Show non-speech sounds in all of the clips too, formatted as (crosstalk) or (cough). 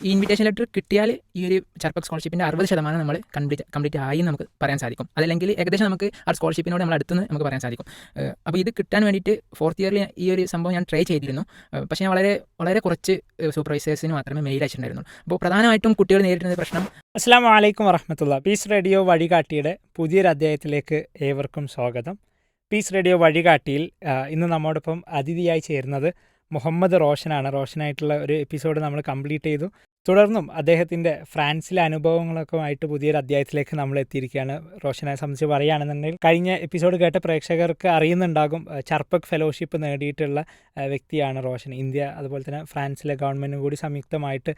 ഈ invitation letter കിട്ടിയാൽ ഈ ഒരു ചർപ്പക് സ്കോളർഷിപ്പിന്റെ അറുപത് ശതമാനം നമ്മൾ കംപ്ലീറ്റ് കംപ്ലീറ്റ് ആയി നമുക്ക് പറയാൻ സാധിക്കും. അതല്ലെങ്കിൽ ഏകദേശം നമുക്ക് ആ സ്കോളർഷിപ്പിനോട് നമ്മൾ അടുത്തുനിന്ന് നമുക്ക് പറയാൻ സാധിക്കും. അപ്പോൾ ഇത് കിട്ടാൻ വേണ്ടിയിട്ട് ഫോർത്ത് ഇയറിൽ ഈ ഒരു സംഭവം ഞാൻ ട്രൈ ചെയ്തിരുന്നു. പക്ഷേ ഞാൻ വളരെ വളരെ കുറച്ച് സൂപ്പർവൈസേഴ്സിന് മാത്രമേ മെയിൽ അയച്ചിട്ടുണ്ടായിരുന്നു അപ്പോൾ പ്രധാനമായിട്ടും കുട്ടികൾ നേരിടുന്ന പ്രശ്നം അസ്സാം വലൈക്കും വറഹമത്തുള്ള. പീസ് റേഡിയോ വഴികാട്ടിയുടെ പുതിയൊരു അധ്യായത്തിലേക്ക് ഏവർക്കും സ്വാഗതം. പീസ് റേഡിയോ വഴികാട്ടിയിൽ ഇന്ന് നമ്മോടൊപ്പം അതിഥിയായി ചേരുന്നത് മുഹമ്മദ് റോഷനാണ്. റോഷനായിട്ടുള്ള ഒരു എപ്പിസോഡ് നമ്മൾ കംപ്ലീറ്റ് ചെയ്തു. തുടർന്നും അദ്ദേഹത്തിന്റെ ഫ്രാൻസിലെ അനുഭവങ്ങളൊക്കെ ആയിട്ട് പുതിയൊരു അധ്യായത്തിലേക്ക് നമ്മൾ എത്തിയിരിക്കുകയാണ് റോഷനെ സംബന്ധിച്ച് പറയുകയാണെന്നുണ്ടെങ്കിൽ കഴിഞ്ഞ എപ്പിസോഡ് കേട്ട പ്രേക്ഷകർക്ക് അറിയുന്നുണ്ടാകും ചർപ്പക് ഫെലോഷിപ്പ് നേടിയിട്ടുള്ള വ്യക്തിയാണ് റോഷൻ. ഇന്ത്യ അതുപോലെ തന്നെ ഫ്രാൻസിലെ ഗവൺമെന്റും കൂടി സംയുക്തമായിട്ട്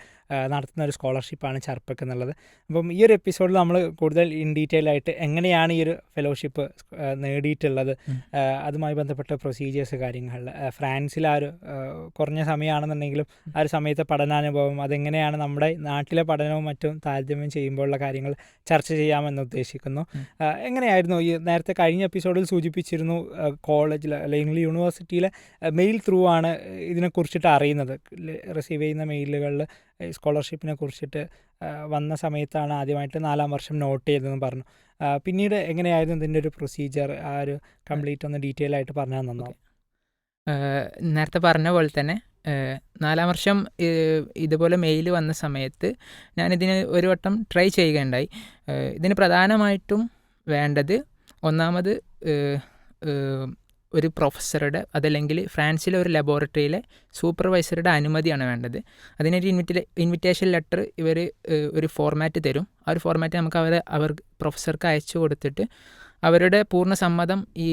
നടത്തുന്ന ഒരു സ്കോളർഷിപ്പാണ് ചർപ്പക് എന്നുള്ളത്. അപ്പം ഈ ഒരു എപ്പിസോഡിൽ നമ്മൾ കൂടുതൽ ഇൻ ഡീറ്റെയിൽ ആയിട്ട് എങ്ങനെയാണ് ഈ ഒരു ഫെലോഷിപ്പ് നേടിയിട്ടുള്ളത് അതുമായി ബന്ധപ്പെട്ട പ്രൊസീജിയേഴ്സ് കാര്യങ്ങൾ ഫ്രാൻസിൽ ആ ഒരു കുറഞ്ഞ സമയമാണെന്നുണ്ടെങ്കിലും ആ ഒരു സമയത്തെ പഠനാനുഭവം അതെങ്ങനെയാണ് നമ്മുടെ നാട്ടിലെ പഠനവും മറ്റും താരതമ്യം ചെയ്യുമ്പോഴുള്ള കാര്യങ്ങൾ ചർച്ച ചെയ്യാമെന്ന് ഉദ്ദേശിക്കുന്നു. എങ്ങനെയായിരുന്നു ഈ നേരത്തെ കഴിഞ്ഞ എപ്പിസോഡിൽ സൂചിപ്പിച്ചിരുന്നു കോളേജിൽ അല്ലെങ്കിൽ യൂണിവേഴ്സിറ്റിയിലെ മെയിൽ ത്രൂ ആണ് ഇതിനെക്കുറിച്ചിട്ട് അറിയുന്നത്. റിസീവ് ചെയ്യുന്ന മെയിലുകളിൽ സ്കോളർഷിപ്പിനെ കുറിച്ചിട്ട് വന്ന സമയത്താണ് ആദ്യമായിട്ട് നാലാം വർഷം നോട്ട് ചെയ്തതെന്ന് പറഞ്ഞു. പിന്നീട് എങ്ങനെയായിരുന്നു ഇതിന്റെ ഒരു പ്രൊസീജിയർ ആ ഒരു കംപ്ലീറ്റ് ഒന്ന് ഡീറ്റെയിൽ ആയിട്ട് പറഞ്ഞാൽ നന്നാവും. നേരത്തെ പറഞ്ഞ പോലെ തന്നെ നാലാം വർഷം ഇതുപോലെ മെയിൽ വന്ന സമയത്ത് ഞാനിതിന് ഒരു വട്ടം ട്രൈ ചെയ്യുകയുണ്ടായി. ഇതിന് പ്രധാനമായിട്ടും വേണ്ടത് ഒന്നാമത് ഒരു പ്രൊഫസറുടെ അതല്ലെങ്കിൽ ഫ്രാൻസിലെ ഒരു ലബോറട്ടറിയിലെ സൂപ്പർവൈസറുടെ അനുമതിയാണ് വേണ്ടത്. അതിനൊരു ഇൻവിറ്റേ ഇൻവിറ്റേഷൻ ലെറ്റർ ഇവർ ഒരു ഫോർമാറ്റ് തരും. ആ ഒരു ഫോർമാറ്റ് നമുക്ക് അവരെ അവർ പ്രൊഫസർക്ക് അയച്ചു കൊടുത്തിട്ട് അവരുടെ പൂർണ സമ്മതം ഈ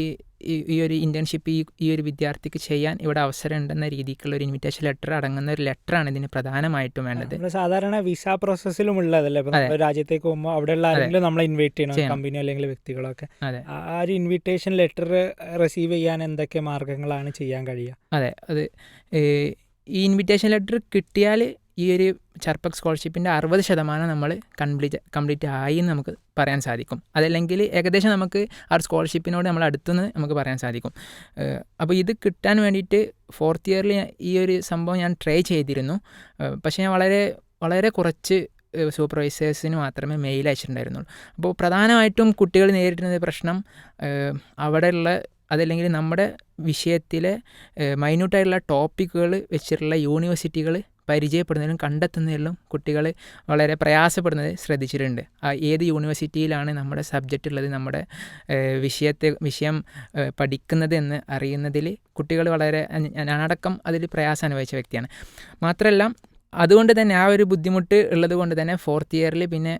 ഈ- ഒരു ഇന്റേൺഷിപ്പ് ഈ ഈ ഒരു വിദ്യാർത്ഥിക്ക് ചെയ്യാൻ ഇവിടെ അവസരം ഉണ്ടെന്ന രീതിക്കുള്ള ഒരു ഇൻവിറ്റേഷൻ ലെറ്റർ അടങ്ങുന്ന ഒരു ലെറ്ററാണ് ഇതിന് പ്രധാനമായിട്ടും വേണ്ടത്. സാധാരണ വിസ പ്രോസസ്സിലും ഉള്ളതല്ലേ? രാജ്യത്തേക്ക് പോകുമ്പോൾ അവിടെയുള്ള ആരെങ്കിലും നമ്മളെ ഇൻവൈറ്റ് ചെയ്യണം. കമ്പനി അല്ലെങ്കിൽ വ്യക്തികളൊക്കെ? ആ ഒരു ഇൻവിറ്റേഷൻ ലെറ്റർ റിസീവ് ചെയ്യാൻ എന്തൊക്കെ മാർഗങ്ങളാണ് ചെയ്യാൻ കഴിയുക? അതെ അത് ഈ ഇൻവിറ്റേഷൻ ലെറ്റർ കിട്ടിയാൽ ഈ ഒരു ചർപ്പക് സ്കോളർഷിപ്പിന്റെ അറുപത് ശതമാനം നമ്മൾ കംപ്ലീറ്റ് കംപ്ലീറ്റ് ആയി എന്ന് നമുക്ക് പറയാൻ സാധിക്കും. അതല്ലെങ്കിൽ ഏകദേശം നമുക്ക് ആ സ്കോളർഷിപ്പിനോട് നമ്മൾ അടുത്തുനിന്ന് നമുക്ക് പറയാൻ സാധിക്കും. അപ്പോൾ ഇത് കിട്ടാൻ വേണ്ടിയിട്ട് ഫോർത്ത് ഇയറിൽ ഈ ഒരു സംഭവം ഞാൻ ട്രൈ ചെയ്തിരുന്നു. പക്ഷേ ഞാൻ വളരെ വളരെ കുറച്ച് സൂപ്പർവൈസേഴ്സിന് മാത്രമേ മെയിൽ അയച്ചിട്ടുണ്ടായിരുന്നുള്ളൂ. അപ്പോൾ പ്രധാനമായിട്ടും കുട്ടികൾ നേരിടുന്ന പ്രശ്നം അവിടെയുള്ള അതല്ലെങ്കിൽ നമ്മുടെ വിഷയത്തിലെ മൈന്യൂട്ടായിട്ടുള്ള ടോപ്പിക്കുകൾ വെച്ചിട്ടുള്ള യൂണിവേഴ്സിറ്റികൾ പരിചയപ്പെടുന്നതിലും കണ്ടെത്തുന്നതിലും കുട്ടികൾ വളരെ പ്രയാസപ്പെടുന്നത് ശ്രദ്ധിച്ചിട്ടുണ്ട്. ഏത് യൂണിവേഴ്സിറ്റിയിലാണ് നമ്മുടെ സബ്ജക്റ്റ് ഉള്ളത് നമ്മുടെ വിഷയത്തെ വിഷയം പഠിക്കുന്നത് എന്ന് അറിയുന്നതിൽ കുട്ടികൾ വളരെ ഞാനടക്കം അതിൽ പ്രയാസം അനുഭവിച്ച വ്യക്തിയാണ്. മാത്രമല്ല അതുകൊണ്ട് തന്നെ ആ ഒരു ബുദ്ധിമുട്ട് ഉള്ളത് കൊണ്ട് തന്നെ ഫോർത്ത് ഇയറിൽ പിന്നെ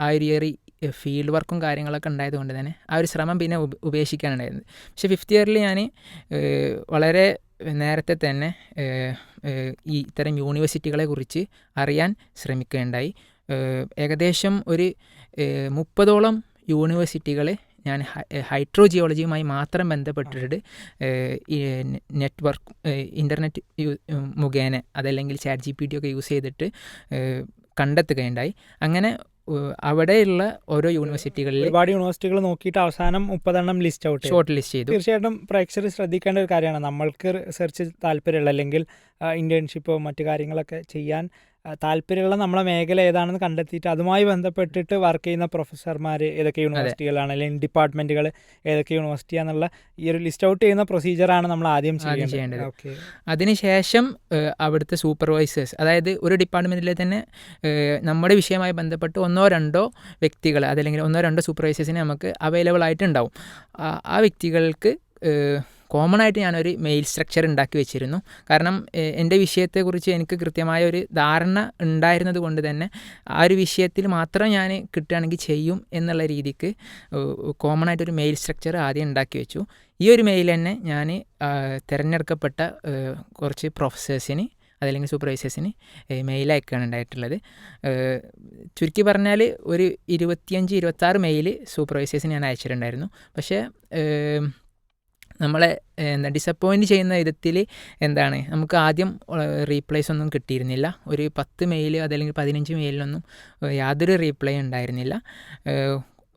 ആ ഒരു ഇയർ ഫീൽഡ് വർക്കും കാര്യങ്ങളൊക്കെ ഉണ്ടായതുകൊണ്ട് തന്നെ ആ ഒരു ശ്രമം പിന്നെ ഉപ- ഉപേക്ഷിക്കാനുണ്ടായിരുന്നു. പക്ഷേ ഫിഫ്ത്ത് ഇയറിൽ ഞാൻ വളരെ നേരത്തെ തന്നെ ഈ ഇത്തരം യൂണിവേഴ്സിറ്റികളെ കുറിച്ച് അറിയാൻ ശ്രമിക്കുകയുണ്ടായി ഏഹ്, ഏകദേശം ഒരു മുപ്പതോളം യൂണിവേഴ്സിറ്റികൾ ഞാൻ ഹൈഡ്രോജിയോളജിയുമായി മാത്രം ബന്ധപ്പെട്ടിട്ട് നെറ്റ്വർക്ക് ഇന്റർനെറ്റ് മുഖേന അതല്ലെങ്കിൽ ചാറ്റ് ജി പി ടി ഒക്കെ യൂസ് ചെയ്തിട്ട് കണ്ടെത്തുകയുണ്ടായി. അങ്ങനെ അവിടെയുള്ള ഓരോ യൂണിവേഴ്സിറ്റികളിൽ ഒരുപാട് യൂണിവേഴ്സിറ്റികൾ നോക്കിയിട്ട് അവസാനം മുപ്പതെണ്ണം ലിസ്റ്റ് ഔട്ട് ഷോർട്ട് ലിസ്റ്റ് ചെയ്തു. തീർച്ചയായിട്ടും പ്രേക്ഷകർ ശ്രദ്ധിക്കേണ്ട ഒരു കാര്യമാണ്. നമ്മൾക്ക് റിസർച്ച് താല്പര്യമുള്ള അല്ലെങ്കിൽ ഇന്റേൺഷിപ്പോ മറ്റു കാര്യങ്ങളൊക്കെ ചെയ്യാൻ താല്പര്യമുള്ള നമ്മളെ മേഖല ഏതാണെന്ന് കണ്ടെത്തിയിട്ട് അതുമായി ബന്ധപ്പെട്ടിട്ട് വർക്ക് ചെയ്യുന്ന പ്രൊഫസർമാർ ഏതൊക്കെ യൂണിവേഴ്സിറ്റികളാണ് അല്ലെങ്കിൽ ഡിപ്പാർട്ട്മെന്റുകൾ ഏതൊക്കെ യൂണിവേഴ്സിറ്റിയാണെന്നുള്ള ഈ ഒരു ലിസ്റ്റ് ഔട്ട് ചെയ്യുന്ന പ്രൊസീജിയറാണ് നമ്മൾ ആദ്യം ചെയ്യേണ്ടത്. ഓക്കെ അതിനുശേഷം അവിടുത്തെ സൂപ്പർവൈസേഴ്സ് അതായത് ഒരു ഡിപ്പാർട്ട്മെന്റിലെ തന്നെ നമ്മുടെ വിഷയമായി ബന്ധപ്പെട്ട് ഒന്നോ രണ്ടോ വ്യക്തികൾ അതല്ലെങ്കിൽ ഒന്നോ രണ്ടോ സൂപ്പർവൈസേഴ്സിനെ നമുക്ക് അവൈലബിൾ ആയിട്ടുണ്ടാവും ആ വ്യക്തികൾക്ക് കോമൺ ആയിട്ട് ഞാനൊരു മെയിൽ സ്ട്രക്ചർ ഉണ്ടാക്കി വെച്ചിരുന്നു. കാരണം എന്റെ വിഷയത്തെക്കുറിച്ച് എനിക്ക് കൃത്യമായ ഒരു ധാരണ ഉണ്ടായിരുന്നത് കൊണ്ട് തന്നെ ആ ഒരു വിഷയത്തിൽ മാത്രം ഞാൻ കിട്ടുകയാണെങ്കിൽ ചെയ്യും എന്നുള്ള രീതിക്ക് കോമൺ ആയിട്ടൊരു മെയിൽ സ്ട്രക്ചർ ആദ്യം ഉണ്ടാക്കി വെച്ചു. ഈ ഒരു മെയിൽ തന്നെ ഞാൻ തിരഞ്ഞെടുക്കപ്പെട്ട കുറച്ച് പ്രൊഫസേഴ്സിന് അതല്ലെങ്കിൽ സൂപ്പർവൈസേഴ്സിന് മെയിൽ അയക്കുകയാണ് ഉണ്ടായിട്ടുള്ളത്. ചുരുക്കി പറഞ്ഞാൽ ഒരു ഇരുപത്തിയഞ്ച് ഇരുപത്താറ് മെയിൽ സൂപ്പർവൈസേഴ്സിന് ഞാൻ അയച്ചിട്ടുണ്ടായിരുന്നു. പക്ഷേ നമ്മളെ എന്താ ഡിസപ്പോയിന്റ് ചെയ്യുന്ന വിധത്തിൽ എന്താണ്? നമുക്ക് ആദ്യം റീപ്ലേസ് ഒന്നും കിട്ടിയിരുന്നില്ല. ഒരു പത്ത് മെയിൽ അതല്ലെങ്കിൽ പതിനഞ്ച് മെയിലിനൊന്നും യാതൊരു റീപ്ലൈ ഉണ്ടായിരുന്നില്ല.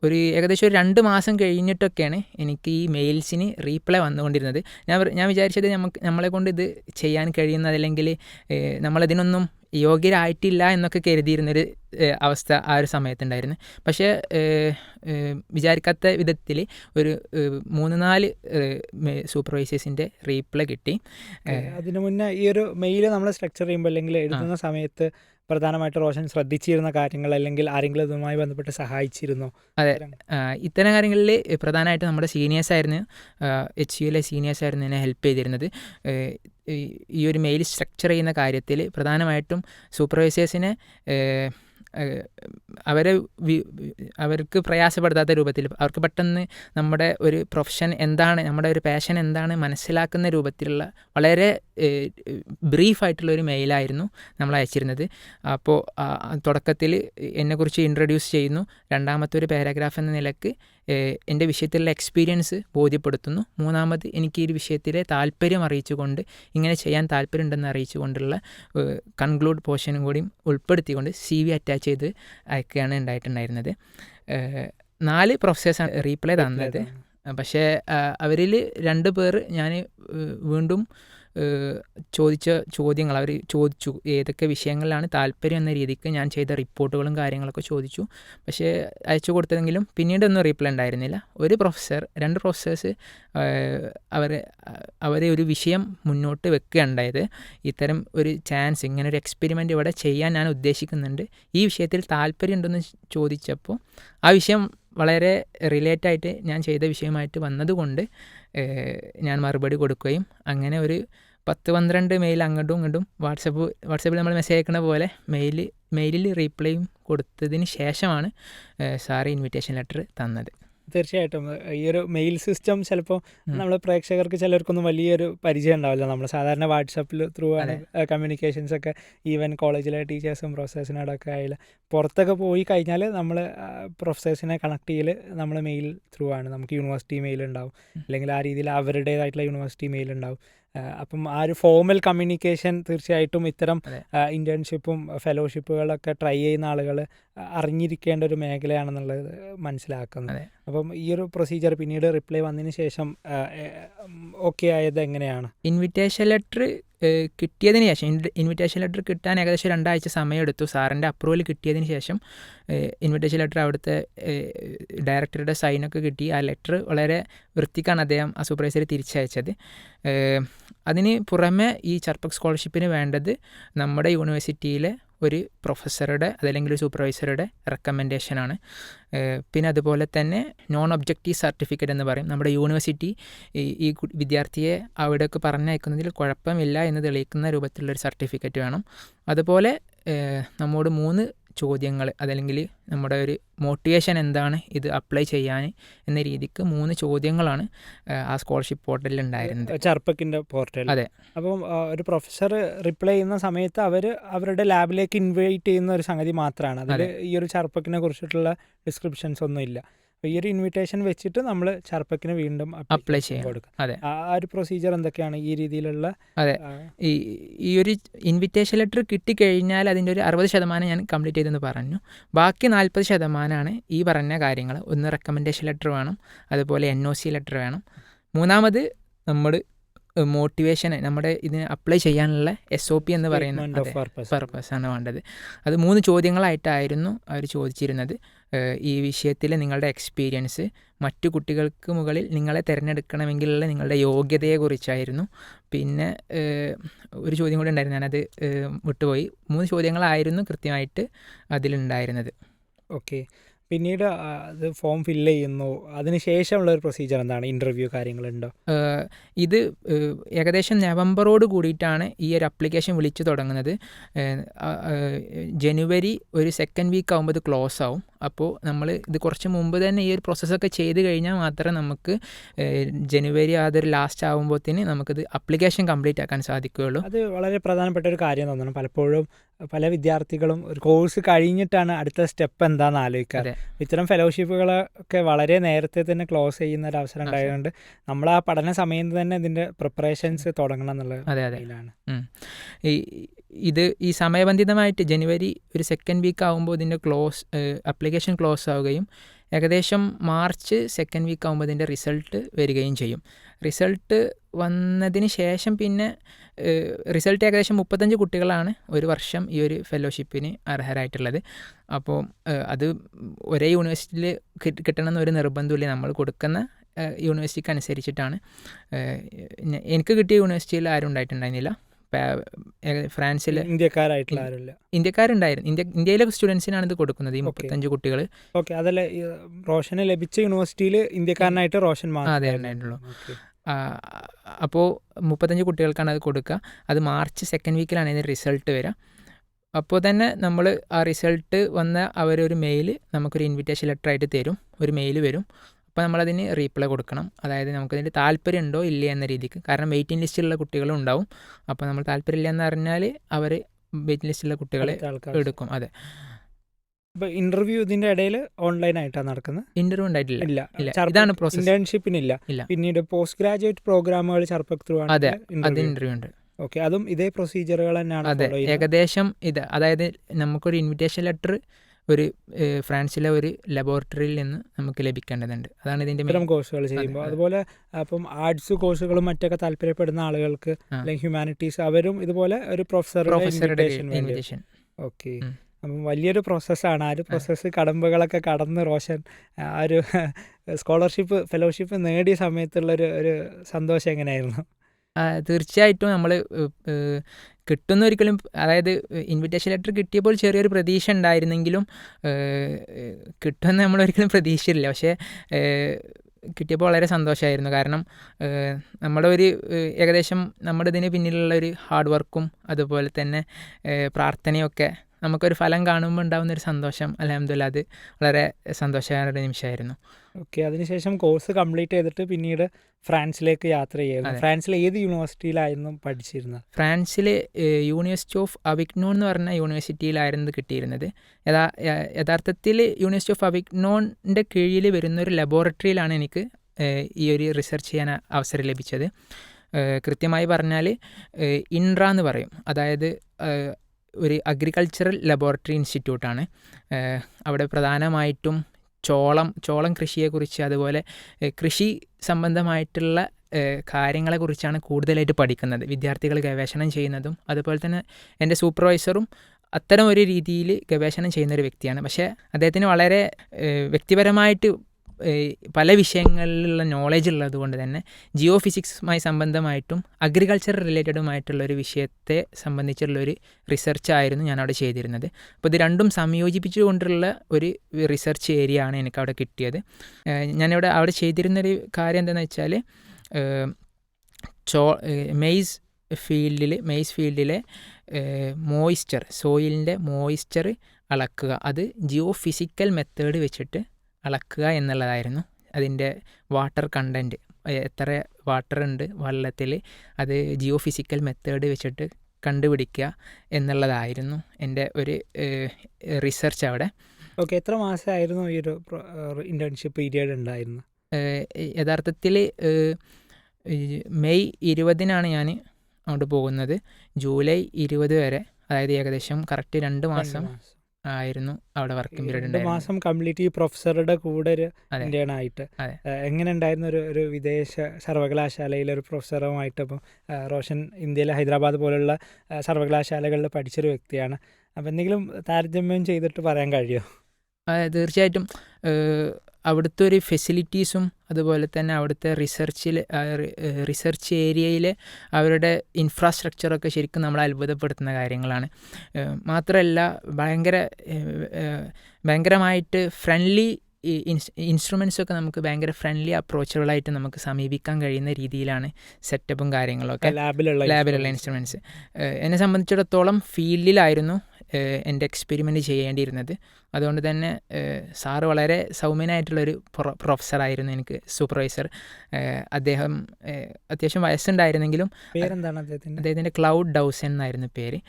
ഒരു ഏകദേശം ഒരു രണ്ട് മാസം കഴിഞ്ഞിട്ടൊക്കെയാണ് എനിക്ക് ഈ മെയിൽസിന് റീപ്ലൈ വന്നുകൊണ്ടിരുന്നത്. ഞാൻ ഞാൻ വിചാരിച്ചത് നമുക്ക് നമ്മളെ കൊണ്ട് ഇത് ചെയ്യാൻ കഴിയുന്നതല്ലെങ്കിൽ നമ്മളതിനൊന്നും യോഗ്യരായിട്ടില്ല എന്നൊക്കെ കരുതിയിരുന്നൊരു അവസ്ഥ ആ ഒരു സമയത്തുണ്ടായിരുന്നു. പക്ഷേ വിചാരിക്കാത്ത വിധത്തിൽ ഒരു മൂന്ന് നാല് സൂപ്പർവൈസേഴ്സിന്റെ റീപ്ലൈ കിട്ടി. അതിനു മുന്നേ ഈ ഒരു മെയിൽ നമ്മൾ സ്ട്രക്ചർ ചെയ്യുമ്പോൾ അല്ലെങ്കിൽ എഴുതുന്ന സമയത്ത് പ്രധാനമായിട്ട് റോഷൻ ശ്രദ്ധിച്ചിരുന്ന കാര്യങ്ങൾ അല്ലെങ്കിൽ ആരെങ്കിലും ഇതുമായി ബന്ധപ്പെട്ട് സഹായിച്ചിരുന്നു? അതെ. ഇത്തരം കാര്യങ്ങളിൽ പ്രധാനമായിട്ട് നമ്മുടെ സീനിയേഴ്സ് ആയിരുന്നു എച്ച് യു യുയിലെ സീനിയേഴ്സ് ആയിരുന്നു എന്നെ ഹെൽപ്പ് ചെയ്തിരുന്നത്. ഈ- ഒരു മെയിൽ സ്ട്രക്ചർ ചെയ്യുന്ന കാര്യത്തിൽ പ്രധാനമായിട്ടും സൂപ്പർവൈസേഴ്സിനെ അവരെ അവർക്ക് പ്രയാസപ്പെടുത്താത്ത രൂപത്തിൽ അവർക്ക് പെട്ടെന്ന് നമ്മുടെ ഒരു പ്രൊഫഷൻ എന്താണ് നമ്മുടെ ഒരു പാഷൻ എന്താണ് മനസ്സിലാക്കുന്ന രൂപത്തിലുള്ള വളരെ ബ്രീഫായിട്ടുള്ള ഒരു മെയിലായിരുന്നു നമ്മൾ അയച്ചിരുന്നത്. അപ്പോൾ തുടക്കത്തിൽ എന്നെക്കുറിച്ച് ഇൻട്രൊഡ്യൂസ് ചെയ്യുന്നു. രണ്ടാമത്തെ ഒരു പാരഗ്രാഫ് എന്ന നിലയ്ക്ക് എന്റെ വിഷയത്തിലുള്ള എക്സ്പീരിയൻസ് ബോധ്യപ്പെടുത്തുന്നു. മൂന്നാമത് എനിക്ക് ഈ വിഷയത്തിലെ താല്പര്യം അറിയിച്ചുകൊണ്ട് ഇങ്ങനെ ചെയ്യാൻ താല്പര്യമുണ്ടെന്ന് അറിയിച്ചുകൊണ്ടുള്ള കൺക്ലൂഡ് പോർഷനും കൂടി ഉൾപ്പെടുത്തിക്കൊണ്ട് സി വി അറ്റാച്ച് ചെയ്ത് അയക്കുകയാണ് ഉണ്ടായിട്ടുണ്ടായിരുന്നത്. നാല് പ്രൊഫസേഴ്സാണ് റീപ്ലൈ തന്നത്. പക്ഷേ അവരിൽ രണ്ട് പേർ ഞാൻ വീണ്ടും ചോദിച്ച ചോദ്യങ്ങൾ അവർ ചോദിച്ചു. ഏതൊക്കെ വിഷയങ്ങളിലാണ് താല്പര്യം എന്ന രീതിക്ക് ഞാൻ ചെയ്ത റിപ്പോർട്ടുകളും കാര്യങ്ങളൊക്കെ ചോദിച്ചു. പക്ഷേ അയച്ചു കൊടുത്തതെങ്കിലും പിന്നീടൊന്നും റീപ്ലൈ ഉണ്ടായിരുന്നില്ല. ഒരു പ്രൊഫസർ രണ്ട് പ്രൊഫസേഴ്സ് അവരെ അവരെ ഒരു വിഷയം മുന്നോട്ട് വെക്കുകയുണ്ടായത്. ഇത്തരം ഒരു ചാൻസ് ഇങ്ങനെ ഒരു എക്സ്പെരിമെന്റ് ഇവിടെ ചെയ്യാൻ ഞാൻ ഉദ്ദേശിക്കുന്നുണ്ട്. ഈ വിഷയത്തിൽ താല്പര്യമുണ്ടെന്ന് ചോദിച്ചപ്പോൾ ആ വിഷയം വളരെ റിലേറ്റായിട്ട് ഞാൻ ചെയ്ത വിഷയമായിട്ട് വന്നതുകൊണ്ട് ഞാൻ മറുപടി കൊടുക്കുകയും അങ്ങനെ ഒരു പത്ത് പന്ത്രണ്ട് മെയിൽ അങ്ങോട്ടും ഇങ്ങോട്ടും വാട്സപ്പ് വാട്സപ്പിൽ നമ്മൾ മെസ്സേജ് അയക്കുന്ന പോലെ മെയിൽ മെയിലിൽ റീപ്ലൈയും കൊടുത്തതിന് ശേഷമാണ് സാറ് ഇൻവിറ്റേഷൻ ലെറ്റർ തന്നത്. തീർച്ചയായിട്ടും. ഈ ഒരു മെയിൽ സിസ്റ്റം ചിലപ്പോൾ. നമ്മൾ പ്രേക്ഷകർക്ക് ചിലർക്കൊന്നും വലിയൊരു പരിചയം ഉണ്ടാവില്ല നമ്മൾ സാധാരണ വാട്സപ്പിൽ ത്രൂ ആണ് കമ്മ്യൂണിക്കേഷൻസ് ഒക്കെ ഈവൻ കോളേജിലെ ടീച്ചേഴ്സും പ്രൊഫസേഴ്സിനോടൊക്കെ ആയാലും പുറത്തൊക്കെ പോയി കഴിഞ്ഞാൽ നമ്മൾ പ്രൊഫസേഴ്സിനെ കണക്ട് ചെയ്യൽ നമ്മൾ മെയിൽ ത്രൂ ആണ്. നമുക്ക് യൂണിവേഴ്സിറ്റി മെയിൽ ഉണ്ടാവും അല്ലെങ്കിൽ ആ രീതിയിൽ അവരുടേതായിട്ടുള്ള യൂണിവേഴ്സിറ്റി മെയിൽ ഉണ്ടാവും അപ്പം ആ ഒരു ഫോമൽ കമ്മ്യൂണിക്കേഷൻ തീർച്ചയായിട്ടും ഇത്തരം ഇന്റേൺഷിപ്പും ഫെലോഷിപ്പുകളൊക്കെ ട്രൈ ചെയ്യുന്ന ആളുകൾ അറിഞ്ഞിരിക്കേണ്ട ഒരു മേഖലയാണെന്നുള്ളത് മനസ്സിലാക്കുന്നത് അപ്പം ഈ ഒരു പ്രൊസീജിയർ പിന്നീട് റിപ്ലൈ വന്നതിന് ശേഷം ഓക്കെ ആയത് എങ്ങനെയാണ്? ഇൻവിറ്റേഷൻ ലെറ്റർ കിട്ടിയതിന് ശേഷം ഇൻവിറ്റേഷൻ ലെറ്റർ കിട്ടാൻ ഏകദേശം രണ്ടാഴ്ച സമയമെടുത്തു. സാറിന്റെ അപ്രൂവൽ കിട്ടിയതിന് ശേഷം ഇൻവിറ്റേഷൻ ലെറ്റർ അവിടുത്തെ ഡയറക്ടറുടെ സൈനൊക്കെ കിട്ടി. ആ ലെറ്റർ വളരെ വൃത്തിക്കാണ് അദ്ദേഹം ആ സൂപ്പർവൈസർ തിരിച്ചയച്ചത്. അതിന് പുറമെ ഈ ചർപ്പക് സ്കോളർഷിപ്പിന് വേണ്ടത് നമ്മുടെ യൂണിവേഴ്സിറ്റിയിലെ ഒരു പ്രൊഫസറുടെ അതല്ലെങ്കിൽ ഒരു സൂപ്പർവൈസറുടെ റെക്കമെൻഡേഷനാണ് പിന്നെ അതുപോലെ തന്നെ നോൺ ഒബ്ജക്റ്റീവ് സർട്ടിഫിക്കറ്റ് എന്ന് പറയും. നമ്മുടെ യൂണിവേഴ്സിറ്റി ഈ വിദ്യാർത്ഥിയെ അവിടേക്ക് പറഞ്ഞയക്കുന്നതിൽ കുഴപ്പമില്ല എന്ന് തെളിയിക്കുന്ന രൂപത്തിലുള്ളൊരു സർട്ടിഫിക്കറ്റ് വേണം. അതുപോലെ നമ്മോട് മൂന്ന് ചോദ്യങ്ങൾ അതല്ലെങ്കിൽ നമ്മുടെ ഒരു മോട്ടിവേഷൻ എന്താണ് ഇത് അപ്ലൈ ചെയ്യാൻ എന്ന രീതിക്ക് മൂന്ന് ചോദ്യങ്ങളാണ് ആ സ്കോളർഷിപ്പ് പോർട്ടലിൽ ഉണ്ടായിരുന്നത്. ചർപ്പക്കിന്റെ പോർട്ടൽ അതെ. അപ്പം ഒരു പ്രൊഫസർ റിപ്ലൈ ചെയ്യുന്ന സമയത്ത് അവർ അവരുടെ ലാബിലേക്ക് ഇൻവൈറ്റ് ചെയ്യുന്ന ഒരു സംഗതി മാത്രമാണ്. അതിൽ ഈ ഒരു ചർപ്പക്കിനെ കുറിച്ചിട്ടുള്ള ഡിസ്ക്രിപ്ഷൻസ് ഒന്നും ഇല്ല ഈ ഒരു ഇൻവിറ്റേഷൻ വെച്ചിട്ട് നമ്മൾ ചർപ്പക്കിന് വീണ്ടും അപ്ലൈ ചെയ്യാൻ. കൊടുക്കും അതെ. ആ ഒരു പ്രൊസീജിയർ എന്തൊക്കെയാണ് ഈ രീതിയിലുള്ള അതെ. ഈ ഈ ഒരു ഇൻവിറ്റേഷൻ ലെറ്റർ കിട്ടിക്കഴിഞ്ഞാൽ അതിന്റെ ഒരു അറുപത് ശതമാനം ഞാൻ കംപ്ലീറ്റ് ചെയ്തെന്ന് പറഞ്ഞു ബാക്കി നാൽപ്പത് ശതമാനമാണ് ഈ പറഞ്ഞ കാര്യങ്ങൾ ഒന്ന് റെക്കമെൻഡേഷൻ ലെറ്റർ വേണം അതുപോലെ എൻ ഒ സി ലെറ്റർ വേണം മൂന്നാമത് നമ്മൾ മോട്ടിവേഷൻ നമ്മുടെ ഇതിന് അപ്ലൈ ചെയ്യാനുള്ള എസ് ഒ പി എന്ന് പറയുന്ന പർപ്പസ് ആണ് വേണ്ടത്. അത് മൂന്ന് ചോദ്യങ്ങളായിട്ടായിരുന്നു അവർ ചോദിച്ചിരുന്നത്. ഈ വിഷയത്തിൽ നിങ്ങളുടെ എക്സ്പീരിയൻസ് മറ്റു കുട്ടികൾക്ക് മുകളിൽ നിങ്ങളെ തിരഞ്ഞെടുക്കണമെങ്കിലുള്ള നിങ്ങളുടെ യോഗ്യതയെക്കുറിച്ചായിരുന്നു. പിന്നെ ഒരു ചോദ്യം കൂടി ഉണ്ടായിരുന്നു ഞാനത് വിട്ടുപോയി. മൂന്ന് ചോദ്യങ്ങളായിരുന്നു കൃത്യമായിട്ട് അതിലുണ്ടായിരുന്നത്. ഓക്കെ പിന്നീട് അത് ഫോം ഫില്ല് ചെയ്യുന്നു. അതിന് ശേഷമുള്ള ഒരു പ്രൊസീജിയർ എന്താണ്? ഇന്റർവ്യൂ കാര്യങ്ങളുണ്ടോ? ഇത് ഏകദേശം നവംബറോട് കൂടിയിട്ടാണ് ഈ ഒരു അപ്ലിക്കേഷൻ വിളിച്ചു തുടങ്ങുന്നത്. ജനുവരി ഒരു സെക്കൻഡ് വീക്ക് ആകുമ്പോൾ ഇത് ക്ലോസ് ആവും. അപ്പോൾ നമ്മൾ ഇത് കുറച്ച് മുമ്പ് തന്നെ ഈ ഒരു പ്രോസസ്സൊക്കെ ചെയ്ത് കഴിഞ്ഞാൽ മാത്രമേ നമുക്ക് ജനുവരി അതൊരു ലാസ്റ്റ് ആകുമ്പോഴത്തേന് നമുക്കിത് അപ്ലിക്കേഷൻ കംപ്ലീറ്റ് ആക്കാൻ സാധിക്കുകയുള്ളൂ. അത് വളരെ പ്രധാനപ്പെട്ട ഒരു കാര്യം തോന്നണം. പലപ്പോഴും പല വിദ്യാർത്ഥികളും ഒരു കോഴ്സ് കഴിഞ്ഞിട്ടാണ് അടുത്ത സ്റ്റെപ്പ് എന്താണെന്ന് ആലോചിക്കാറ്. ഇത്തരം ഫെലോഷിപ്പുകളൊക്കെ വളരെ നേരത്തെ തന്നെ ക്ലോസ് ചെയ്യുന്ന ഒരു അവസരം അവസരം. ഉണ്ടായതുകൊണ്ട് നമ്മൾ ആ പഠന സമയത്ത് തന്നെ ഇതിന്റെ പ്രിപ്പറേഷൻസ് തുടങ്ങണം എന്നുള്ളത് അതെ അതെ. ഈ ഇത് ഈ സമയബന്ധിതമായിട്ട് ജനുവരി ഒരു സെക്കൻഡ് വീക്ക് ആകുമ്പോൾ ഇതിന്റെ ക്ലോസ് അപ്ലിക്കേഷൻ ക്ലോസ് ആവുകയും ഏകദേശം മാർച്ച് സെക്കൻഡ് വീക്ക് ആകുമ്പോൾ ഇതിന്റെ റിസൾട്ട് വരികയും ചെയ്യും. റിസൾട്ട് വന്നതിന് ശേഷം പിന്നെ റിസൾട്ട് ഏകദേശം മുപ്പത്തഞ്ച് കുട്ടികളാണ് ഒരു വർഷം ഈ ഒരു ഫെലോഷിപ്പിന് അർഹരായിട്ടുള്ളത്. അപ്പോൾ അത് ഒരേ യൂണിവേഴ്സിറ്റിയിൽ കിട്ടണമെന്ന് ഒരു നിർബന്ധമില്ല നമ്മൾ കൊടുക്കുന്ന യൂണിവേഴ്സിറ്റിക്ക് അനുസരിച്ചിട്ടാണ്. എനിക്ക് കിട്ടിയ യൂണിവേഴ്സിറ്റിയിൽ ആരും ഉണ്ടായിട്ടുണ്ടായിരുന്നില്ല. ഫ്രാൻസിൽ ഇന്ത്യക്കാരായിട്ടുള്ള ആരുമില്ല. ഇന്ത്യക്കാരുണ്ടായിരുന്നു. ഇന്ത്യ ഇന്ത്യയിലെ സ്റ്റുഡൻസിനാണ് ഇത് കൊടുക്കുന്നത് ഈ. മുപ്പത്തഞ്ച് കുട്ടികൾ ഓക്കെ അതല്ല റോഷന് ലഭിച്ച യൂണിവേഴ്സിറ്റിയിൽ ഇന്ത്യക്കാരനായിട്ട് റോഷൻ അതെ ഉണ്ടായിട്ടുള്ളൂ അപ്പോൾ മുപ്പത്തഞ്ച് കുട്ടികൾക്കാണ് അത് കൊടുക്കുക. അത് മാർച്ച് സെക്കൻഡ് വീക്കിലാണ് ഇതിന്റെ റിസൾട്ട് വരിക. അപ്പോൾ തന്നെ നമ്മൾ ആ റിസൾട്ട് വന്ന അവരൊരു മെയിൽ നമുക്കൊരു ഇൻവിറ്റേഷൻ ലെറ്റർ ആയിട്ട് തരും. ഒരു മെയിൽ വരും. അപ്പോൾ നമ്മളതിന് റീപ്ലൈ കൊടുക്കണം. അതായത് നമുക്കതിന്റെ താല്പര്യം ഉണ്ടോ ഇല്ല എന്ന രീതിക്ക്. കാരണം വെയിറ്റിംഗ് ലിസ്റ്റിലുള്ള കുട്ടികളും ഉണ്ടാവും. അപ്പോൾ നമ്മൾ താല്പര്യമില്ല എന്ന് അറിഞ്ഞാൽ അവർ വെയിറ്റിംഗ് ലിസ്റ്റിലുള്ള കുട്ടികളെ എടുക്കും. അതെ. അപ്പോൾ ഇന്റർവ്യൂ ഇതിന്റെ ഇടയിൽ ഓൺലൈൻ ആയിട്ടാണ് നടക്കുന്നത്? ഇന്റർവ്യൂ ഉണ്ടായിട്ടില്ല. ഇല്ല. ഇതാണ് പ്രോസസ് ഇന്റേൺഷിപ്പിനില്ല ഇല്ല. പിന്നീട് പോസ്റ്റ് ഗ്രാജുവേറ്റ് പ്രോഗ്രാമുകൾ ചർപ്പക് ത്രൂ അതെ, അത് ഇന്റർവ്യൂ ഉണ്ട്. ഓക്കെ. അതും ഇതേ പ്രൊസീജിയറുകൾ തന്നെയാണ് അതെ. ഏകദേശം ഇത്. അതായത് നമുക്കൊരു ഇൻവിറ്റേഷൻ ലെറ്റർ ഒരു ഫ്രാൻസിലെ ഒരു ലബോറട്ടറിയിൽ നിന്ന് നമുക്ക് ലഭിക്കേണ്ടതുണ്ട്. അതാണ് ഇതിന്റെ ഇത്തരം കോഴ്സുകൾ ചെയ്യുമ്പോൾ. അതുപോലെ അപ്പം ആർട്സ് കോഴ്സുകളും മറ്റൊക്കെ താല്പര്യപ്പെടുന്ന ആളുകൾക്ക് അല്ലെങ്കിൽ ഹ്യൂമാനിറ്റീസ് അവരും ഇതുപോലെ ഒരു പ്രൊഫസറുടെ ഇൻവിറ്റേഷൻ ഓക്കെ അപ്പം വലിയൊരു പ്രോസസ്സാണ് ആ ഒരു പ്രോസസ്സ് കടമ്പകളൊക്കെ കടന്ന് റോഷൻ ആ ഒരു (laughs) സ്കോളർഷിപ്പ് ഫെലോഷിപ്പ് നേടിയ സമയത്തുള്ളൊരു ഒരു സന്തോഷം എങ്ങനെയായിരുന്നു? തീർച്ചയായിട്ടും നമ്മൾ കിട്ടുന്ന ഒരിക്കലും അതായത് ഇൻവിറ്റേഷൻ ലെറ്റർ കിട്ടിയപ്പോൾ ചെറിയൊരു പ്രതീക്ഷ ഉണ്ടായിരുന്നെങ്കിലും കിട്ടുമെന്ന് നമ്മൾ ഒരിക്കലും പ്രതീക്ഷിച്ചില്ല പക്ഷേ കിട്ടിയപ്പോൾ വളരെ സന്തോഷമായിരുന്നു. കാരണം നമ്മുടെ ഒരു ഏകദേശം നമ്മുടെ ഇതിന് പിന്നിലുള്ള ഒരു ഹാർഡ് വർക്കും അതുപോലെ തന്നെ പ്രാർത്ഥനയൊക്കെ നമുക്കൊരു ഫലം കാണുമ്പോൾ ഉണ്ടാകുന്ന ഒരു സന്തോഷം. അലഹമ്മദില്ല അത് വളരെ സന്തോഷകരമായ നിമിഷമായിരുന്നു. ഓക്കെ അതിനുശേഷം കോഴ്സ് കംപ്ലീറ്റ് ചെയ്തിട്ട് പിന്നീട് ഫ്രാൻസിലേക്ക് യാത്ര ചെയ്യുന്നു. അതെ. ഫ്രാൻസിലെ ഏത് യൂണിവേഴ്സിറ്റിയിലായിരുന്നു പഠിച്ചിരുന്നത്? ഫ്രാൻസിൽ യൂണിവേഴ്സിറ്റി ഓഫ് അവിഗ്നോൺ എന്ന് പറഞ്ഞ യൂണിവേഴ്സിറ്റിയിലായിരുന്നു കിട്ടിയിരുന്നത്. യഥാ യഥാർത്ഥത്തിൽ യൂണിവേഴ്സിറ്റി ഓഫ് അവിഗ്നോണിന്റെ കീഴിൽ വരുന്ന ഒരു ലബോറട്ടറിയിലാണ് എനിക്ക് ഈ ഒരു റിസർച്ച് ചെയ്യാൻ അവസരം ലഭിച്ചത്. കൃത്യമായി പറഞ്ഞാൽ ഇൻട്രാന്ന് ഇൻട്ര എന്ന് പറയും. അതായത് ഒരു അഗ്രികൾച്ചറൽ ലബോറട്ടറി ഇൻസ്റ്റിറ്റ്യൂട്ടാണ് അവിടെ പ്രധാനമായിട്ടും ചോളം ചോളം കൃഷിയെക്കുറിച്ച് അതുപോലെ കൃഷി സംബന്ധമായിട്ടുള്ള കാര്യങ്ങളെക്കുറിച്ചാണ് കൂടുതലായിട്ട് പഠിക്കുന്നത്. വിദ്യാർത്ഥികൾ ഗവേഷണം ചെയ്യുന്നതും അതുപോലെ തന്നെ എന്റെ സൂപ്പർവൈസറും അത്തരം ഒരു രീതിയിൽ ഗവേഷണം ചെയ്യുന്ന ഒരു വ്യക്തിയാണ്. പക്ഷേ അദ്ദേഹത്തിന് വളരെ വ്യക്തിപരമായിട്ട് പല വിഷയങ്ങളിലുള്ള നോളജ് ഉള്ളത് കൊണ്ട് തന്നെ ജിയോ ഫിസിക്സുമായി സംബന്ധമായിട്ടും അഗ്രികൾച്ചർ റിലേറ്റഡുമായിട്ടുള്ള ഒരു വിഷയത്തെ സംബന്ധിച്ചുള്ള ഒരു റിസർച്ച് ആയിരുന്നു ഞാൻ അവിടെ ചെയ്തിരുന്നത്. അപ്പോൾ ഇത് രണ്ടും സംയോജിപ്പിച്ചുകൊണ്ടുള്ള ഒരു റിസർച്ച് ഏരിയ ആണ് എനിക്ക് അവിടെ കിട്ടിയത് ഞാനിവിടെ അവിടെ ചെയ്തിരുന്നൊരു കാര്യം എന്താണെന്ന് വെച്ചാൽ ചോ മെയ്സ് ഫീൽഡിൽ മെയ്സ് ഫീൽഡിലെ മോയിസ്ചർ സോയിലിന്റെ മോയിസ്ചർ അളക്കുക. അത് ജിയോ ഫിസിക്കൽ മെത്തേഡ് വെച്ചിട്ട് അളക്കുക എന്നുള്ളതായിരുന്നു. അതിന്റെ വാട്ടർ കണ്ടന്റ് എത്ര വാട്ടർ ഉണ്ട് വെള്ളത്തിൽ അത് ജിയോ ഫിസിക്കൽ മെത്തേഡ് വെച്ചിട്ട് കണ്ടുപിടിക്കുക എന്നുള്ളതായിരുന്നു എന്റെ ഒരു റിസർച്ച് അവിടെ. ഓക്കെ എത്ര മാസമായിരുന്നു ഈ ഒരു ഇന്റേൺഷിപ്പ് പീരിയഡ് ഉണ്ടായിരുന്നു യഥാർത്ഥത്തിൽ മെയ് ഇരുപതിനാണ് ഞാൻ അങ്ങോട്ട് പോകുന്നത്. ജൂലൈ ഇരുപത് വരെ അതായത് ഏകദേശം കറക്റ്റ് രണ്ട് രണ്ട് മാസം. ആയിരുന്നു അവിടെ വർക്കിംഗ് പീരീഡ് മാസം കംപ്ലീറ്റ് ഈ പ്രൊഫസറുടെ കൂടെ ഒരു. ഇന്ത്യൻ ആയിട്ട് എങ്ങനെ ഉണ്ടായിരുന്നു ഒരു ഒരു വിദേശ സർവകലാശാലയിലെ ഒരു പ്രൊഫസറുമായിട്ട് അപ്പം റോഷൻ ഇന്ത്യയിലെ ഹൈദരാബാദ് പോലുള്ള സർവകലാശാലകളിൽ പഠിച്ചൊരു വ്യക്തിയാണ്. അപ്പം എന്തെങ്കിലും താരതമ്യം ചെയ്തിട്ട് പറയാൻ കഴിയുമോ തീർച്ചയായിട്ടും അവിടുത്തെ ഒരു ഫെസിലിറ്റീസും അതുപോലെ തന്നെ അവിടുത്തെ റിസർച്ചിൽ റിസർച്ച് ഏരിയയിൽ അവരുടെ ഇൻഫ്രാസ്ട്രക്ചറൊക്കെ ശരിക്കും നമ്മളെ അത്ഭുതപ്പെടുത്തുന്ന കാര്യങ്ങളാണ്. മാത്രമല്ല ഭയങ്കര ഭയങ്കരമായിട്ട് ഫ്രണ്ട്ലി ഇൻസ്ട്രുമെൻസ് ഒക്കെ നമുക്ക് ഭയങ്കര ഫ്രണ്ട്ലി അപ്രോച്ചബിളായിട്ട് നമുക്ക് സമീപിക്കാൻ കഴിയുന്ന രീതിയിലാണ് സെറ്റപ്പും കാര്യങ്ങളൊക്കെ ലാബിലുള്ള ലാബിലുള്ള. ഇൻസ്ട്രുമെന്റ്സ് എന്നെ സംബന്ധിച്ചിടത്തോളം ഫീൽഡിലായിരുന്നു എന്റെ എക്സ്പെരിമെന്റ് ചെയ്യേണ്ടിയിരുന്നത്. അതുകൊണ്ട് തന്നെ സാറ് വളരെ സൗമ്യനായിട്ടുള്ളൊരു പ്രൊ പ്രൊഫസറായിരുന്നു എനിക്ക് സൂപ്പർവൈസർ അദ്ദേഹം അത്യാവശ്യം വയസ്സുണ്ടായിരുന്നെങ്കിലും പേരെന്താണ് അദ്ദേഹത്തിന്റെ? അദ്ദേഹത്തിന്റെ ക്ലൗഡ് ഡൗസൻ എന്നായിരുന്നു പേര്.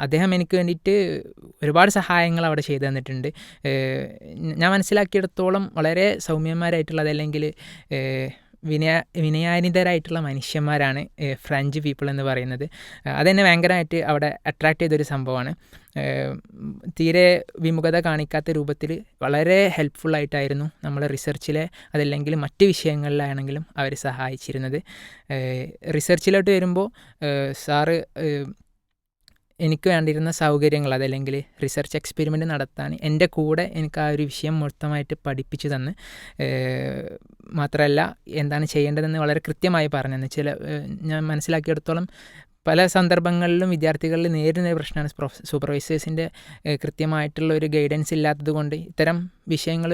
അദ്ദേഹം എനിക്ക് വേണ്ടിയിട്ട് ഒരുപാട് സഹായങ്ങൾ അവിടെ ചെയ്തു തന്നിട്ടുണ്ട്. ഞാൻ മനസ്സിലാക്കിയിടത്തോളം വളരെ സൗമ്യന്മാരായിട്ടുള്ളത് അല്ലെങ്കിൽ വിനയ വിനയാനിതരായിട്ടുള്ള മനുഷ്യന്മാരാണ് ഫ്രഞ്ച് പീപ്പിൾ എന്ന് പറയുന്നത്. അതെന്നെ ഭയങ്കരമായിട്ട് അവിടെ അട്രാക്റ്റ് ചെയ്തൊരു സംഭവമാണ്. തീരെ വിമുഖത കാണിക്കാത്ത രൂപത്തിൽ വളരെ ഹെൽപ്ഫുള്ളായിട്ടായിരുന്നു നമ്മൾ റിസർച്ചിലെ അതല്ലെങ്കിൽ മറ്റ് വിഷയങ്ങളിലാണെങ്കിലും അവർ സഹായിച്ചിരുന്നത്. റിസർച്ചിലോട്ട് വരുമ്പോൾ സാറ് എനിക്ക് വേണ്ടിയിരുന്ന സൗകര്യങ്ങൾ അതല്ലെങ്കിൽ റിസർച്ച് എക്സ്പെരിമെന്റ് നടത്താൻ എന്റെ കൂടെ എനിക്ക് ആ ഒരു വിഷയം മൊത്തമായിട്ട് പഠിപ്പിച്ചു തന്ന് മാത്രമല്ല എന്താണ് ചെയ്യേണ്ടതെന്ന് വളരെ കൃത്യമായി പറഞ്ഞു ചില ഞാൻ മനസ്സിലാക്കിയെടുത്തോളം പല സന്ദർഭങ്ങളിലും വിദ്യാർത്ഥികളിൽ നേരിടുന്ന പ്രശ്നമാണ് സൂപ്പർവൈസേഴ്സിന്റെ കൃത്യമായിട്ടുള്ള ഒരു ഗൈഡൻസ് ഇല്ലാത്തത് കൊണ്ട് ഇത്തരം വിഷയങ്ങൾ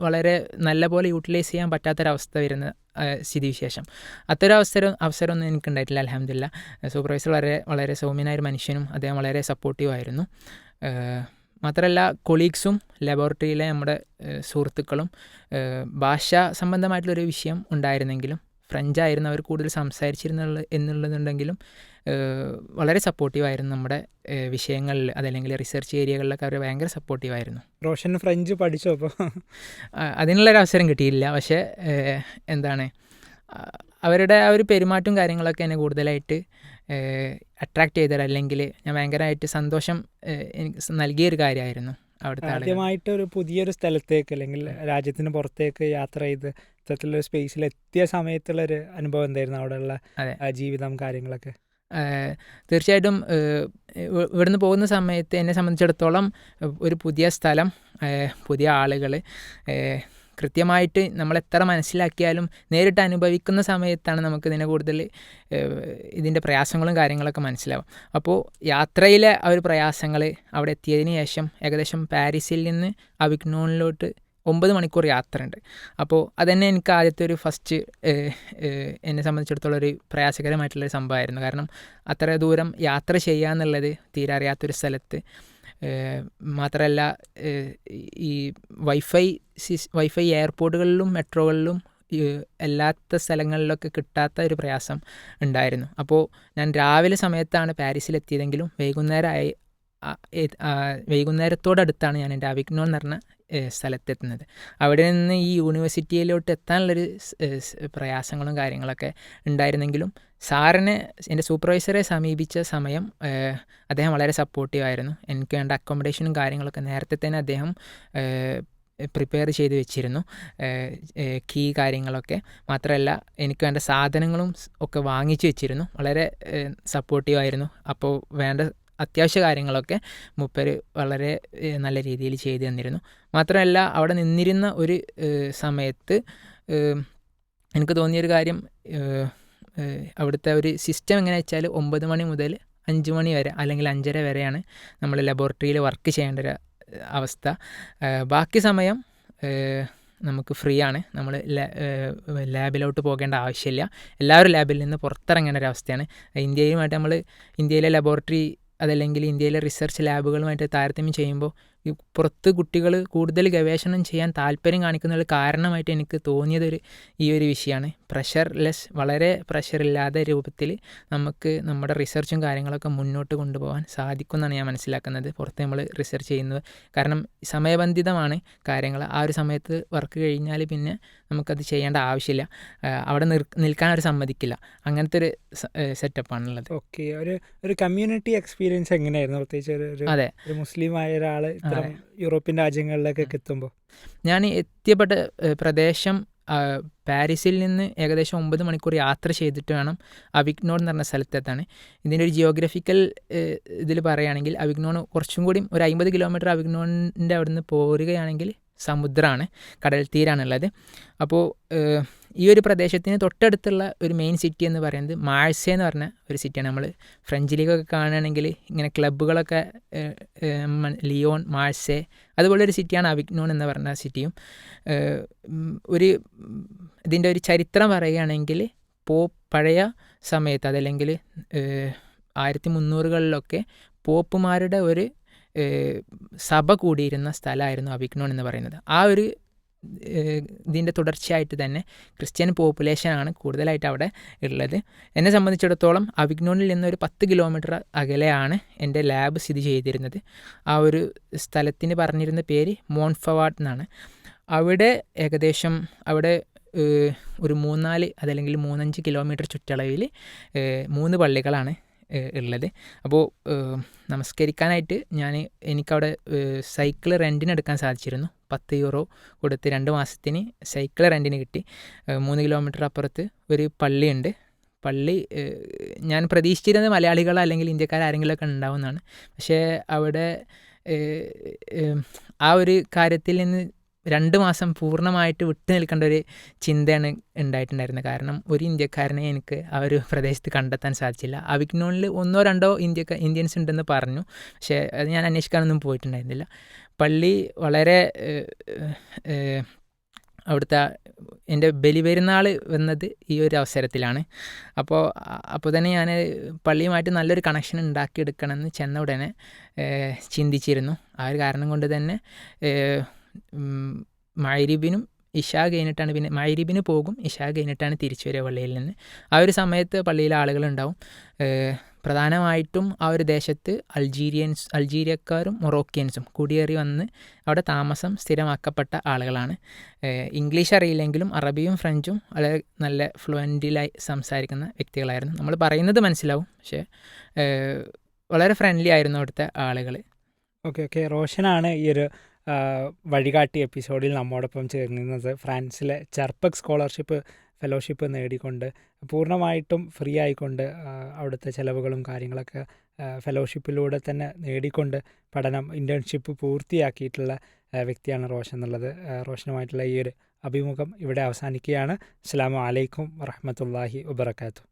വളരെ നല്ല പോലെ യൂട്ടിലൈസ് ചെയ്യാൻ പറ്റാത്തൊരവസ്ഥ വരുന്നത്. സ്ഥിതിവിശേഷം അത്തരം അവസരം അവസരമൊന്നും എനിക്കുണ്ടായിട്ടില്ല അലഹമില്ല സൂപ്പർവൈസർ വളരെ വളരെ സൗമ്യനായ ഒരു മനുഷ്യനും അദ്ദേഹം വളരെ സപ്പോർട്ടീവ് ആയിരുന്നു. മാത്രമല്ല കൊളീഗ്സും ലബോറട്ടറിയിലെ നമ്മുടെ സുഹൃത്തുക്കളും ഭാഷ സംബന്ധമായിട്ടുള്ളൊരു വിഷയം ഉണ്ടായിരുന്നെങ്കിലും ഫ്രഞ്ചായിരുന്നു അവർ കൂടുതൽ സംസാരിച്ചിരുന്നുള്ള എന്നുള്ളതുണ്ടെങ്കിലും വളരെ സപ്പോർട്ടീവായിരുന്നു നമ്മുടെ വിഷയങ്ങളിൽ അതല്ലെങ്കിൽ റിസർച്ച് ഏരിയകളിലൊക്കെ അവർ ഭയങ്കര സപ്പോർട്ടീവായിരുന്നു റോഷൻ ഫ്രഞ്ച് പഠിച്ചോ അപ്പോൾ അതിനുള്ളൊരു അവസരം കിട്ടിയില്ല. പക്ഷേ എന്താണ് അവരുടെ ആ ഒരു പെരുമാറ്റവും കാര്യങ്ങളൊക്കെ എന്നെ കൂടുതലായിട്ട് അട്രാക്റ്റ് ചെയ്തത് അല്ലെങ്കിൽ ഞാൻ ഭയങ്കരമായിട്ട് സന്തോഷം എനിക്ക് നൽകിയൊരു കാര്യമായിരുന്നു അവിടുത്തെ ആദ്യമായിട്ട് ഒരു പുതിയൊരു സ്ഥലത്തേക്ക് അല്ലെങ്കിൽ രാജ്യത്തിന് പുറത്തേക്ക് യാത്ര ചെയ്ത് ഇത്തരത്തിലൊരു സ്പേസിൽ എത്തിയ സമയത്തുള്ളൊരു അനുഭവം എന്തായിരുന്നു അവിടെയുള്ള ജീവിതം കാര്യങ്ങളൊക്കെ? തീർച്ചയായിട്ടും ഇവിടുന്ന് പോകുന്ന സമയത്ത് എന്നെ സംബന്ധിച്ചിടത്തോളം ഒരു പുതിയ സ്ഥലം പുതിയ ആളുകൾ കൃത്യമായിട്ട് നമ്മൾ എത്ര മനസ്സിലാക്കിയാലും നേരിട്ട് അനുഭവിക്കുന്ന സമയത്താണ് നമുക്ക് ഇതിനെ കൂടുതൽ ഇതിന്റെ പ്രയാസങ്ങളും കാര്യങ്ങളൊക്കെ മനസ്സിലാവും. അപ്പോൾ യാത്രയിലെ ആ ഒരു പ്രയാസങ്ങൾ അവിടെ എത്തിയതിന് ശേഷം ഏകദേശം പാരീസിൽ നിന്ന് അവിഗ്നോണിലോട്ട് ഒമ്പത് മണിക്കൂർ യാത്രയുണ്ട്. അപ്പോൾ അതന്നെ എനിക്ക് ആദ്യത്തെ ഒരു ഫസ്റ്റ് എന്നെ സംബന്ധിച്ചിടത്തോളം ഒരു പ്രയാസകരമായിട്ടുള്ളൊരു സംഭവമായിരുന്നു. കാരണം അത്ര ദൂരം യാത്ര ചെയ്യുക എന്നുള്ളത് തീരെ അറിയാത്തൊരു സ്ഥലത്ത് മാത്രമല്ല ഈ വൈഫൈ വൈഫൈ എയർപോർട്ടുകളിലും മെട്രോകളിലും എല്ലാത്ത സ്ഥലങ്ങളിലൊക്കെ കിട്ടാത്ത ഒരു പ്രയാസം ഉണ്ടായിരുന്നു. അപ്പോൾ ഞാൻ രാവിലെ സമയത്താണ് പാരീസിലെത്തിയതെങ്കിലും വൈകുന്നേരമായി വൈകുന്നേരത്തോടടുത്താണ് ഞാൻ എന്റെ അവിഗ്നോ എന്ന് പറഞ്ഞ സ്ഥലത്തെത്തുന്നത്. അവിടെ നിന്ന് ഈ യൂണിവേഴ്സിറ്റിയിലോട്ട് എത്താനുള്ളൊരു പ്രയാസങ്ങളും കാര്യങ്ങളൊക്കെ ഉണ്ടായിരുന്നെങ്കിലും സാറിനെ എന്റെ സൂപ്പർവൈസറെ സമീപിച്ച സമയം അദ്ദേഹം വളരെ സപ്പോർട്ടീവായിരുന്നു എനിക്ക് വേണ്ട അക്കോമഡേഷനും കാര്യങ്ങളൊക്കെ നേരത്തെ തന്നെ അദ്ദേഹം പ്രിപ്പയർ ചെയ്ത് വെച്ചിരുന്നു. കീ കാര്യങ്ങളൊക്കെ. മാത്രമല്ല എനിക്ക് വേണ്ട സാധനങ്ങളും ഒക്കെ വാങ്ങിച്ചു വെച്ചിരുന്നു. വളരെ സപ്പോർട്ടീവായിരുന്നു അപ്പോൾ വേണ്ട അത്യാവശ്യ കാര്യങ്ങളൊക്കെ മൂപ്പര് വളരെ നല്ല രീതിയിൽ ചെയ്തു തന്നിരുന്നു. മാത്രമല്ല അവിടെ നിന്നിരുന്ന ഒരു സമയത്ത് എനിക്ക് തോന്നിയൊരു കാര്യം അവിടുത്തെ ഒരു സിസ്റ്റം എങ്ങനെയാ വെച്ചാൽ ഒമ്പത് മണി മുതൽ അഞ്ച് മണി വരെ അല്ലെങ്കിൽ അഞ്ചര വരെയാണ് നമ്മൾ ലബോറട്ടറിയിൽ വർക്ക് ചെയ്യേണ്ട ഒരു അവസ്ഥ. ബാക്കി സമയം നമുക്ക് ഫ്രീ ആണ്. നമ്മൾ ലാബിലോട്ട് പോകേണ്ട ആവശ്യമില്ല. എല്ലാവരും ലാബിൽ നിന്ന് പുറത്തിറങ്ങേണ്ട ഒരു അവസ്ഥയാണ്. ഇന്ത്യയുമായിട്ട് നമ്മൾ ഇന്ത്യയിലെ ലബോറട്ടറി അതല്ലെങ്കിൽ ഇന്ത്യയിലെ റിസർച്ച് ലാബുകളുമായിട്ട് താരതമ്യം ചെയ്യുമ്പോൾ പുറത്ത് കുട്ടികൾ കൂടുതൽ ഗവേഷണം ചെയ്യാൻ താല്പര്യം കാണിക്കുന്നതിൽ കാരണമായിട്ട് എനിക്ക് തോന്നിയതൊരു ഈ ഒരു വിഷയമാണ്. പ്രഷർ ലെസ് വളരെ പ്രഷർ ഇല്ലാത്ത രൂപത്തിൽ നമുക്ക് നമ്മുടെ റിസർച്ചും കാര്യങ്ങളൊക്കെ മുന്നോട്ട് കൊണ്ടുപോകാൻ സാധിക്കുമെന്നാണ് ഞാൻ മനസ്സിലാക്കുന്നത്. പുറത്ത് നമ്മൾ റിസർച്ച് ചെയ്യുന്നത്. കാരണം സമയബന്ധിതമാണ് കാര്യങ്ങൾ. ആ ഒരു സമയത്ത് വർക്ക് കഴിഞ്ഞാൽ പിന്നെ നമുക്കത് ചെയ്യേണ്ട ആവശ്യമില്ല. അവിടെ നിർ നിൽക്കാൻ അവർ സമ്മതിക്കില്ല. അങ്ങനത്തെ ഒരു സെറ്റപ്പാണുള്ളത്. ഓക്കെ. ഒരു ഒരു കമ്മ്യൂണിറ്റി എക്സ്പീരിയൻസ് എങ്ങനെയായിരുന്നു? പ്രത്യേകിച്ച് ഒരു അതെ. ഒരു മുസ്ലിം ആയ ഒരാൾ യൂറോപ്യൻ രാജ്യങ്ങളിലേക്കൊക്കെ എത്തുമ്പോൾ ഞാൻ എത്തിയപ്പെട്ട പ്രദേശം പാരീസിൽ നിന്ന് ഏകദേശം ഒമ്പത് മണിക്കൂർ യാത്ര ചെയ്തിട്ട് വേണം അവിഗ്നോൺ എന്ന് പറഞ്ഞ സ്ഥലത്തെത്താണ് ഇതിന്റെ ഒരു ജിയോഗ്രഫിക്കൽ ഇതിൽ പറയുകയാണെങ്കിൽ അവിഗ്നോൺ കുറച്ചും കൂടി ഒരു അമ്പത് കിലോമീറ്റർ അവിഗ്നോണിന്റെ അവിടെ നിന്ന് പോരുകയാണെങ്കിൽ സമുദ്രമാണ് കടൽ തീരാണുള്ളത്. അപ്പോൾ ഈ ഒരു പ്രദേശത്തിന് തൊട്ടടുത്തുള്ള ഒരു മെയിൻ സിറ്റി എന്ന് പറയുന്നത് മാഴ്സേ എന്ന് പറഞ്ഞ ഒരു സിറ്റിയാണ് നമ്മൾ ഫ്രഞ്ച് ലീഗൊക്കെ കാണുകയാണെങ്കിൽ ഇങ്ങനെ ക്ലബ്ബുകളൊക്കെ ലിയോൺ മാഴ്സേ അതുപോലെ ഒരു സിറ്റിയാണ് അവിഗ്നോൺ എന്ന് പറഞ്ഞ സിറ്റിയും ഒരു ഇതിന്റെ ഒരു ചരിത്രം പറയുകയാണെങ്കിൽ പോ പഴയ സമയത്ത് അതല്ലെങ്കിൽ ആയിരത്തി മുന്നൂറുകളിലൊക്കെ പോപ്പുമാരുടെ ഒരു സഭ കൂടിയിരുന്ന സ്ഥലമായിരുന്നു അവിഗ്നോൺ എന്ന് പറയുന്നത്. ആ ഒരു ഇതിന്റെ തുടർച്ചയായിട്ട് തന്നെ ക്രിസ്ത്യൻ പോപ്പുലേഷനാണ് കൂടുതലായിട്ട് അവിടെ ഉള്ളത്. എന്നെ സംബന്ധിച്ചിടത്തോളം അവിഗ്നോണിൽ നിന്ന് ഒരു പത്ത് കിലോമീറ്റർ അകലെയാണ് എന്റെ ലാബ് സ്ഥിതി ചെയ്തിരുന്നത്. ആ ഒരു സ്ഥലത്തിന് പറഞ്ഞിരുന്ന പേര് മോൺഫവാഡ് എന്നാണ്. അവിടെ ഏകദേശം അവിടെ ഒരു മൂന്നാൽ അതല്ലെങ്കിൽ മൂന്നഞ്ച് കിലോമീറ്റർ ചുറ്റളവിൽ മൂന്ന് പള്ളികളാണ് ഉള്ളത്. അപ്പോൾ നമസ്കരിക്കാനായിട്ട് ഞാൻ എനിക്കവിടെ സൈക്കിൾ റെന്റിന് എടുക്കാൻ സാധിച്ചിരുന്നു. പത്ത് യൂറോ കൊടുത്ത് രണ്ട് മാസത്തിന് സൈക്കിൾ റെന്റിന് കിട്ടി. മൂന്ന് കിലോമീറ്റർ അപ്പുറത്ത് ഒരു പള്ളിയുണ്ട്. പള്ളി ഞാൻ പ്രതീക്ഷിച്ചിരുന്നത് മലയാളികൾ അല്ലെങ്കിൽ ഇന്ത്യക്കാർ ആരെങ്കിലുമൊക്കെ ഉണ്ടാവുമെന്നാണ്. പക്ഷേ അവിടെ ആ ഒരു കാര്യത്തിൽ നിന്ന് രണ്ട് മാസം പൂർണമായിട്ട് വിട്ടു നിൽക്കേണ്ട ഒരു ചിന്തയാണ് ഉണ്ടായിട്ടുണ്ടായിരുന്നത്. കാരണം ഒരു ഇന്ത്യക്കാരനെ എനിക്ക് ആ ഒരു പ്രദേശത്ത് കണ്ടെത്താൻ സാധിച്ചില്ല. അവിഗ്നോണിൽ ഒന്നോ രണ്ടോ ഇന്ത്യക്ക ഇന്ത്യൻസ് ഉണ്ടെന്ന് പറഞ്ഞു. പക്ഷേ അത് ഞാൻ അന്വേഷിക്കാനൊന്നും പോയിട്ടുണ്ടായിരുന്നില്ല. പള്ളി വളരെ അവിടുത്തെ എന്റെ ബലിപെരുന്നാൾ വന്നത് ഈ ഒരു അവസരത്തിലാണ്. അപ്പോൾ അപ്പോൾ തന്നെ ഞാൻ പള്ളിയുമായിട്ട് നല്ലൊരു കണക്ഷൻ ഉണ്ടാക്കിയെടുക്കണമെന്ന് ചെന്ന ഉടനെ ചിന്തിച്ചിരുന്നു. ആ ഒരു കാരണം കൊണ്ട് തന്നെ ഏഹ്, ഇഷ കഴിഞ്ഞിട്ടാണ് പിന്നെ മൈരിബിന് പോകും ഇഷ കഴിഞ്ഞിട്ടാണ് തിരിച്ചു വരിക പള്ളിയിൽ നിന്ന്. ആ ഒരു സമയത്ത് പള്ളിയിലെ ആളുകളുണ്ടാവും. പ്രധാനമായിട്ടും ആ ഒരു ദേശത്ത് അൾജീരിയൻസ് അൾജീരിയക്കാരും മൊറോക്കിയൻസും കുടിയേറി വന്ന് അവിടെ താമസം സ്ഥിരമാക്കപ്പെട്ട ആളുകളാണ്. ഇംഗ്ലീഷ് അറിയില്ലെങ്കിലും അറബിയും ഫ്രഞ്ചും വളരെ നല്ല ഫ്ലുവന്റിലായി സംസാരിക്കുന്ന വ്യക്തികളായിരുന്നു. നമ്മൾ പറയുന്നത് മനസ്സിലാവും പക്ഷേ വളരെ ഫ്രണ്ട്ലി ആയിരുന്നു അവിടുത്തെ ആളുകൾ ഓക്കെ ഓക്കെ. റോഷനാണ് ഈ ഒരു വഴികാട്ടി എപ്പിസോഡിൽ നമ്മോടൊപ്പം ചേർന്നിരുന്നത് ഫ്രാൻസിലെ ചർപ്പക് സ്കോളർഷിപ്പ് ഫെലോഷിപ്പ് നേടിക്കൊണ്ട് പൂർണമായിട്ടും ഫ്രീ ആയിക്കൊണ്ട് അവിടുത്തെ ചിലവുകളും കാര്യങ്ങളൊക്കെ ഫെലോഷിപ്പിലൂടെ തന്നെ നേടിക്കൊണ്ട് പഠനം ഇന്റേൺഷിപ്പ് പൂർത്തിയാക്കിയിട്ടുള്ള വ്യക്തിയാണ് റോഷൻ എന്നുള്ളത്. റോഷനുമായിട്ടുള്ള ഈ ഒരു അഭിമുഖം ഇവിടെ അവസാനിക്കുകയാണ്. അസ്സാം വലൈക്കും വറഹമത്തല്ലാഹി വബർക്കാത്തു